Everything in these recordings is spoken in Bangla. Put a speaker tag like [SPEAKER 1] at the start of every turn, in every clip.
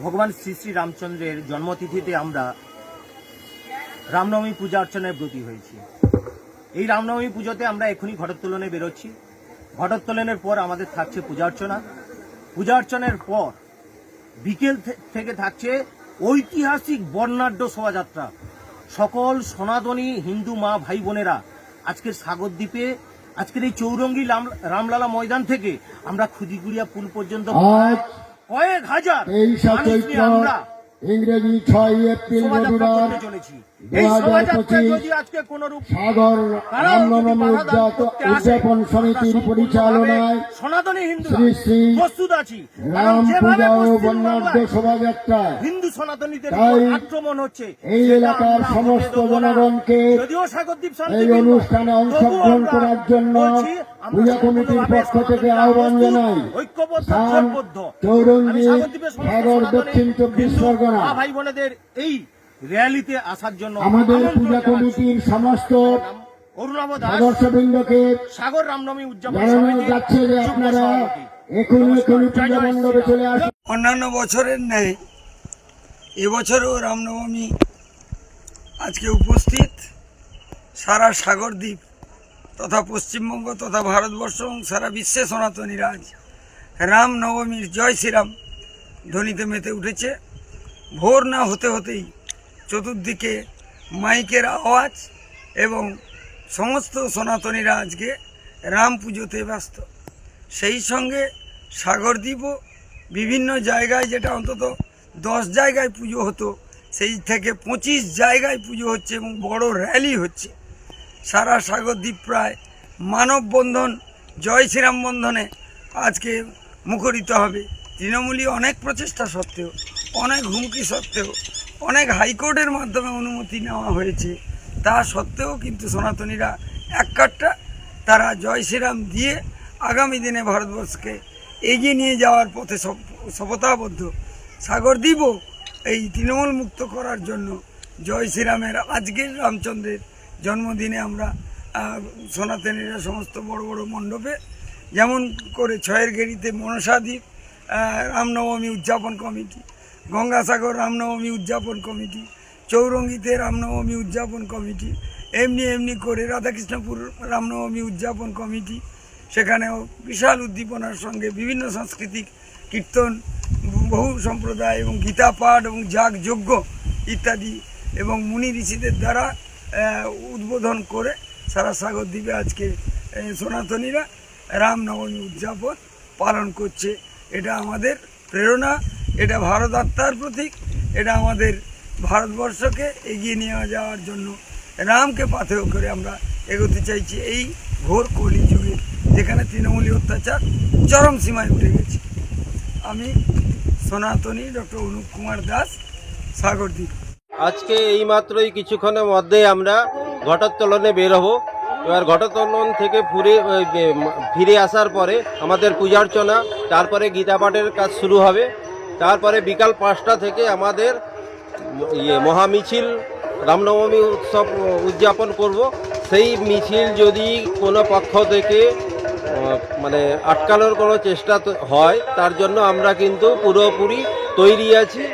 [SPEAKER 1] ভগবান শ্রী শ্রী রামচন্দ্রের জন্মতিথিতে আমরা রামনবমী পূজা অর্চনায় ব্রতী হয়েছি। এই রামনবমী পুজোতে আমরা এখনই ঘটোত্তোলনে বেরোচ্ছি। ঘটোত্তোলনের পর আমাদের থাকছে পূজা অর্চনা। পূজা অর্চনার পর বিকেল থেকে থাকছে ঐতিহাসিক বর্ণাঢ্য শোভাযাত্রা। সকল সনাতনী, হিন্দু, মা, ভাই, বোনেরা আজকের সাগরদ্বীপে আজকের এই চৌরঙ্গি রাম- রামলালা ময়দান থেকে আমরা খুদিগুড়িয়া পুল পর্যন্ত কয়েক হাজার মানুষ
[SPEAKER 2] চৈত্র ইংরেজি ছয় এপ্রিল
[SPEAKER 1] শোভাযাত্রা
[SPEAKER 2] রবিবার দু হাজার পঁচিশ সাগর রামনবমী উদযাপন সমিতির পরিচালনায়
[SPEAKER 1] সনাতনী হিন্দু
[SPEAKER 2] শ্রী শ্রী
[SPEAKER 1] প্রস্তুত আছি।
[SPEAKER 2] রাম পূজা ও
[SPEAKER 1] পশ্চিমবাংলায়
[SPEAKER 2] বর্ণাঢ্য শোভাযাত্রায়
[SPEAKER 1] হিন্দু সনাতনীদের আক্রমণ হচ্ছে
[SPEAKER 2] এই এলাকার সমস্ত জনগণকে এই অনুষ্ঠানে অংশগ্রহণ করার জন্য পূজা কমিটির পক্ষ থেকে আহ্বান জানাই
[SPEAKER 1] ঐক্যবদ্ধ
[SPEAKER 2] চৌরঙ্গি সাগর দক্ষিণ চব্বিশ পরগনা।
[SPEAKER 1] ভাই বোনেদের এই র্যালিতে আসার জন্য
[SPEAKER 2] আমাদের পূজা কমিটির সমস্ত সদস্যবৃন্দকে
[SPEAKER 1] সাগর রামনবমী উদযাপন
[SPEAKER 2] যাচ্ছে যে আপনারা এখনই এখনই পূজা মণ্ডপে চলে আসুন।
[SPEAKER 3] অন্যান্য বছরের ন্যায় এবছরও রামনবমী আজকে উপস্থিত সারা সাগরদ্বীপ তথা পশ্চিমবঙ্গ তথা ভারতবর্ষ এবং সারা বিশ্বে সনাতনীরা আজ রামনবমীর জয় শ্রীরাম ধ্বনিতে মেতে উঠেছে। ভোর না হতে হতেই চতুর্দিকে মাইকের আওয়াজ এবং সমস্ত সনাতনীরা আজকে রাম পুজোতে ব্যস্ত। সেই সঙ্গে সাগরদ্বীপও বিভিন্ন জায়গায় যেটা অন্তত দশ জায়গায় পুজো হতো, সেই থেকে পঁচিশ জায়গায় পুজো হচ্ছে এবং বড় র্যালি হচ্ছে। সারা সাগরদ্বীপ প্রায় মানববন্ধন জয় শ্রীরাম বন্ধনে আজকে মুখরিত হবে। তৃণমূলই অনেক প্রচেষ্টা সত্ত্বেও, অনেক হুমকি সত্ত্বেও, অনেক হাইকোর্টের মাধ্যমে অনুমতি নেওয়া হয়েছে। তা সত্ত্বেও কিন্তু সনাতনীরা এক কাটটা তারা জয় শ্রীরাম দিয়ে আগামী দিনে ভারতবর্ষকে এগিয়ে নিয়ে যাওয়ার পথে শপথাবদ্ধ সাগরদ্বীপও এই তৃণমূল মুক্ত করার জন্য জয় শ্রীরামের আজকের রামচন্দ্রের জন্মদিনে আমরা সনাতনীরা সমস্ত বড় বড় মণ্ডপে যেমন করে ছয়ের গেরিতে মনসাদ্বীপ রামনবমী উদযাপন কমিটি, গঙ্গাসাগর রামনবমী উদযাপন কমিটি, চৌরঙ্গিতে রামনবমী উদযাপন কমিটি, এমনি এমনি করে রাধাকৃষ্ণপুর রামনবমী উদযাপন কমিটি, সেখানেও বিশাল উদ্দীপনার সঙ্গে বিভিন্ন সাংস্কৃতিক কীর্তন, বহু সম্প্রদায় এবং গীতা পাঠ এবং যাগ যজ্ঞ ইত্যাদি এবং মুনি ঋষিদের দ্বারা উদ্বোধন করে সারা সাগর দ্বীপে আজকে সনাতনীরা রামনবমী উদযাপন পালন করছে। এটা আমাদের প্রেরণা, এটা ভারত আত্মার প্রতীক, এটা আমাদের ভারতবর্ষকে এগিয়ে নিয়ে যাওয়ার জন্য রামকে পাথেয় করে আমরা এগোতে চাইছি। এই ঘোর কলি যুগে যেখানে তৃণমূলী অত্যাচার চরম সীমায় উঠে গেছে। আমি সনাতনী ডক্টর অনুপ কুমার দাস সাগরদ্বীপ
[SPEAKER 4] আজকে এই মাত্রই কিছুক্ষণের মধ্যে আমরা ঘটোত্তোলনে বের হব। এবার ঘটোত্তোলন থেকে ফুরে ফিরে আসার পরে আমাদের পূজা অর্চনা তারপরে গীতা পাঠের কাজ শুরু হবে। তারপরে বিকাল পাঁচটা থেকে আমাদের ইয়ে মহামিছিল, রামনবমী উৎসব উদযাপন করব। সেই মিছিল যদি কোনো পক্ষ থেকে মানে আটকানোর কোনো চেষ্টা হয়, তার জন্য আমরা কিন্তু পুরোপুরি তৈরি আছি।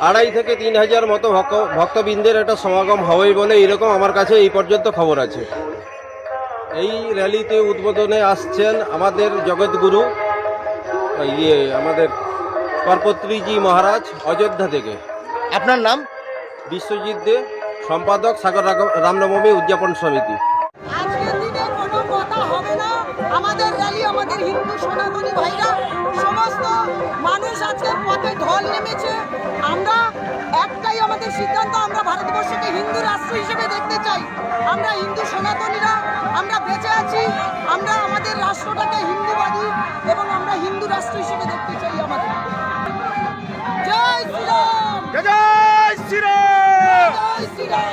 [SPEAKER 4] আড়াই থেকে তিন হাজার মতো ভক্ত- ভক্তবৃন্দের একটা সমাগম হবে বলে এরকম আমার কাছে এই পর্যন্ত খবর আছে। এই র্যালিতে উদ্বোধনে আসছেন আমাদের জগৎগুরু ইয়ে আমাদের কর্পত্রীজি মহারাজ অযোধ্যা থেকে।
[SPEAKER 1] আপনার নাম?
[SPEAKER 4] বিশ্বজিৎ দে সম্পাদক সাগর রামনবমী উদযাপন সমিতি।
[SPEAKER 5] আজকের দিনে কোনো কথা হবে না। আমাদের র্যালি আমাদের হিন্দু সনাতনী ভাইরা সিদ্ধান্ত আমরা ভারতবর্ষকে হিন্দু রাষ্ট্র হিসেবে দেখতে চাই। আমরা হিন্দু সনাতনীরা আমরা বেঁচে আছি আমরা আমাদের রাষ্ট্রটাকে হিন্দুবাদী এবং আমরা হিন্দু রাষ্ট্র হিসেবে দেখতে চাই আমাদের। জয় শ্রীরাম!
[SPEAKER 1] জয় শ্রীরাম!
[SPEAKER 5] জয় শ্রীরাম!